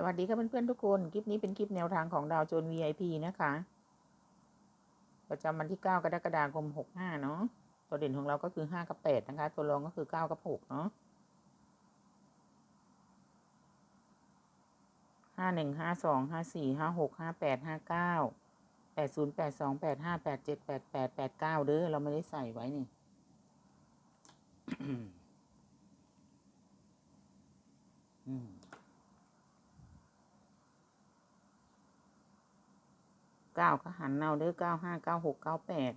สวัสดีค่ะเพื่อนๆทุกคน คลิปนี้เป็นคลิปแนวทางของดาวโจน VIP นะคะ ประจำวันที่ 9 กรกฎาคม 65 เนาะตัวเด่นของเราก็คือ 5 กับ 8 นะคะ ตัวรองก็คือ 9 กับ 6 เนาะห้าหนึ่งห้าสองห้าสี่ห้าหกห้าแปดห้าเก้าแปดศูนย์แปดสองแปดห้าแปดเจ็ดแปดแปดแปดเก้าเด้อ เราไม่ได้ใส่ไว้นี่ เก้าก็หันเอาเด้อเก้าห้าเก้าหกเก้าแปด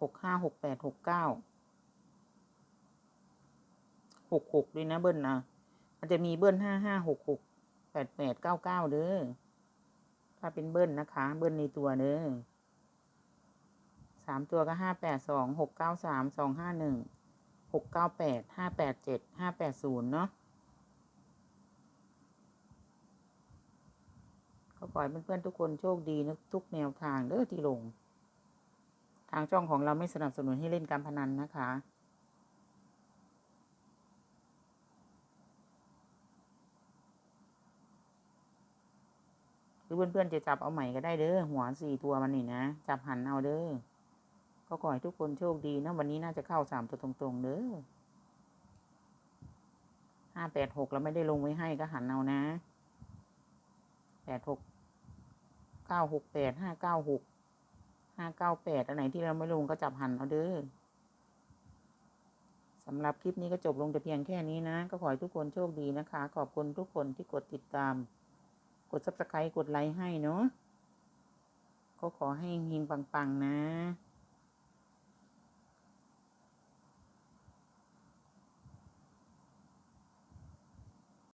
หกห้าหกแปดหกเก้าหกหกด้วยนะเบิ้ลนะมันจะมีเบิ้ลห้าห้าหกหกแปดแปดเก้าเก้าเด้อถ้าเป็นเบิ้ลนะคะ เบิ้ลในตัวเด้อสามตัวก็ห้าแปดสองหกเก้าสามสองห้าหนึ่งหกเก้าแปดห้าแปดเจ็ดห้าแปดศูนย์เนาะ ขอให้เพื่อนๆทุกคนโชคดีนะทุกแนวทางเด้อที่ลง ทางช่องของเราไม่สนับสนุนให้เล่นการพนันนะคะหรือเพื่อนๆจะจับเอาใหม่ก็ได้เด้อหัวสี่ตัวมันนี่นะจับหันเอาเด้อก็ขอให้ทุกคนโชคดีนะวันนี้น่าจะเข้าสามตัวตรงๆเด้อห้าแปดหกเราไม่ได้ลงไว้ให้ก็หันเอานะแปดหก เก้าหกแปดห้าเก้าหกห้าเก้าแปดอันไหนที่เราไม่ลงก็จับหันเอาเด้อสำหรับคลิปนี้ก็จบลงแต่เพียงแค่นี้นะ ก็ขอให้ทุกคนโชคดีนะคะ ขอบคุณทุกคนที่กดติดตาม กด subscribe กดไลค์ให้เนาะก็ขอให้หิงปัง ๆ นะ